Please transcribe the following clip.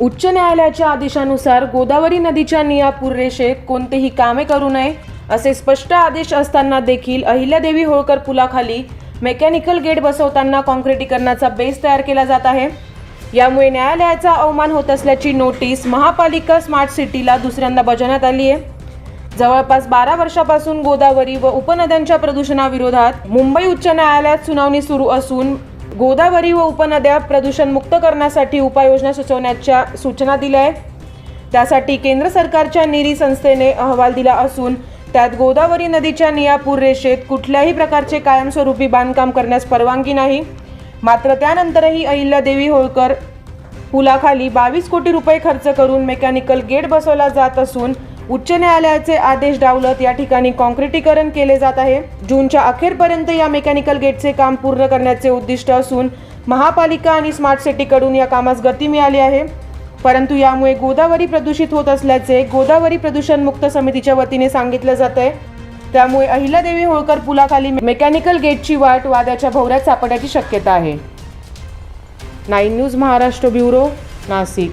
उच्च न्यायालयाच्या आदेशानुसार गोदावरी नदीच्या नियापूर रेषेत कोणतेही कामे करू नये असे स्पष्ट आदेश असताना देखील अहिल्यादेवी होळकर पुलाखाली मेकॅनिकल गेट बसवताना काँक्रिटीकरणाचा बेस तयार केला जात आहे. यामुळे न्यायालयाचा अवमान होत असल्याची नोटीस महापालिका स्मार्ट सिटीला दुसऱ्यांदा बजावण्यात आली आहे. जवळपास बारा वर्षापासून गोदावरी व उपनद्यांच्या प्रदूषणाविरोधात मुंबई उच्च न्यायालयात सुनावणी सुरू असून गोदावरी व उपनद्या प्रदूषणमुक्त करण्यासाठी उपाययोजना सुचवण्याच्या सूचना दिल्या आहेत. त्यासाठी केंद्र सरकारच्या निरी संस्थेने अहवाल दिला असून त्यात गोदावरी नदीच्या नियापूर रेषेत कुठल्याही प्रकारचे कायमस्वरूपी बांधकाम करण्यास परवानगी नाही. मात्र त्यानंतरही अहिल्यादेवी होळकर पुलाखाली बावीस कोटी रुपये खर्च करून मेकॅनिकल गेट बसवला जात असून उच्च न्यायालयाचे आदेश डावलत या ठिकाणी काँक्रिटीकरण केले जात आहे. जूनच्या अखेरपर्यंत या मेकॅनिकल गेटचे काम पूर्ण करण्याचे उद्दिष्ट असून महापालिका आणि स्मार्ट सिटीकडून या कामास गती मिळाली आहे. परंतु यामुळे गोदावरी प्रदूषित होत असल्याचे गोदावरी प्रदूषण मुक्त समितीच्या वतीने सांगितलं जात आहे. त्यामुळे अहिल्यादेवी होळकर पुलाखाली मेकॅनिकल गेटची वाट वाद्याच्या भोवऱ्यात सापडण्याची शक्यता आहे. Nine news Maharashtra bureau Nashik.